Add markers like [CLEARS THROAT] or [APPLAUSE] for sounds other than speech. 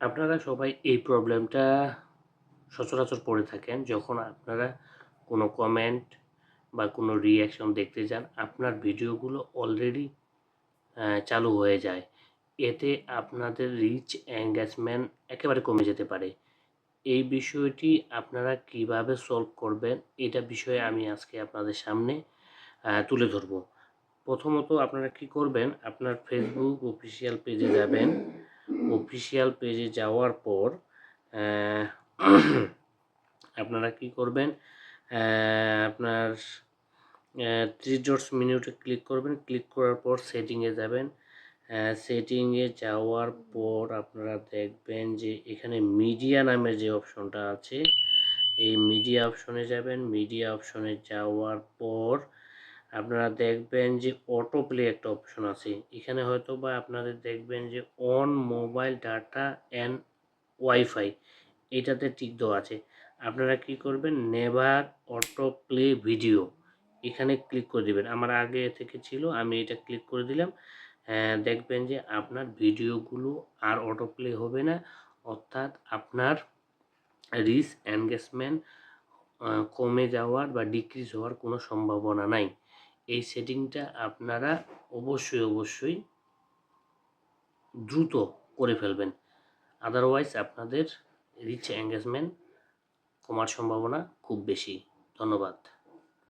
আপনারা সবাই এই প্রবলেমটা সচরাচর পড়ে থাকেন যখন আপনারা কোনো কমেন্ট বা কোনো রিয়াকশন দেখতে যান, আপনার ভিডিওগুলো অলরেডি চালু হয়ে যায়। এতে আপনাদের রিচ এঙ্গেজমেন্ট একেবারে কমে যেতে পারে। এই বিষয়টি আপনারা কীভাবে সলভ করবেন, এটা বিষয়ে আমি আজকে আপনাদের সামনে তুলে ধরব। প্রথমত আপনারা কি করবেন, আপনার ফেসবুক অফিসিয়াল পেজে যাবেন। অফিসিয়াল পেজে যাওয়ার পর [CLEARS THROAT] আপনারা কি করবেন? আপনার থ্রি ডটস মিনিটে ক্লিক করবেন। ক্লিক করার পর সেটিংয়ে যাবেন। সেটিংয়ে যাওয়ার পর আপনারা দেখবেন যে এখানে মিডিয়া নামের যে অপশনটা আছে, এই মিডিয়া অপশনে যাবেন। মিডিয়া অপশনে যাওয়ার পর আপনারা দেখবেন যে অটো প্লে একটা অপশন আছে। এখানে হয়তো বা আপনাদের দেখবেন যে on mobile data and wifi এটাতে টিক দেওয়া আছে। আপনারা কি করবেন? নেভার অটো প্লে ভিডিও এখানে ক্লিক করে দিবেন। আমার আগে থেকে ছিল আমি এটা ক্লিক করে দিলাম। আহ, দেখবেন যে আপনার ভিডিওগুলো আর অটো প্লে হবে না। অর্থাৎ আপনার রিচ এনগেজমেন্ট কমে যাওয়ার বা ডিক্রিজ হওয়ার কোনো সম্ভাবনা নাই। এই সেটিংটা আপনারা অবশ্যই অবশ্যই দ্রুত করে ফেলবেন। আদারওয়াইজ আপনাদের রিচ এঙ্গেজমেন্ট কমার সম্ভাবনা খুব বেশি। ধন্যবাদ।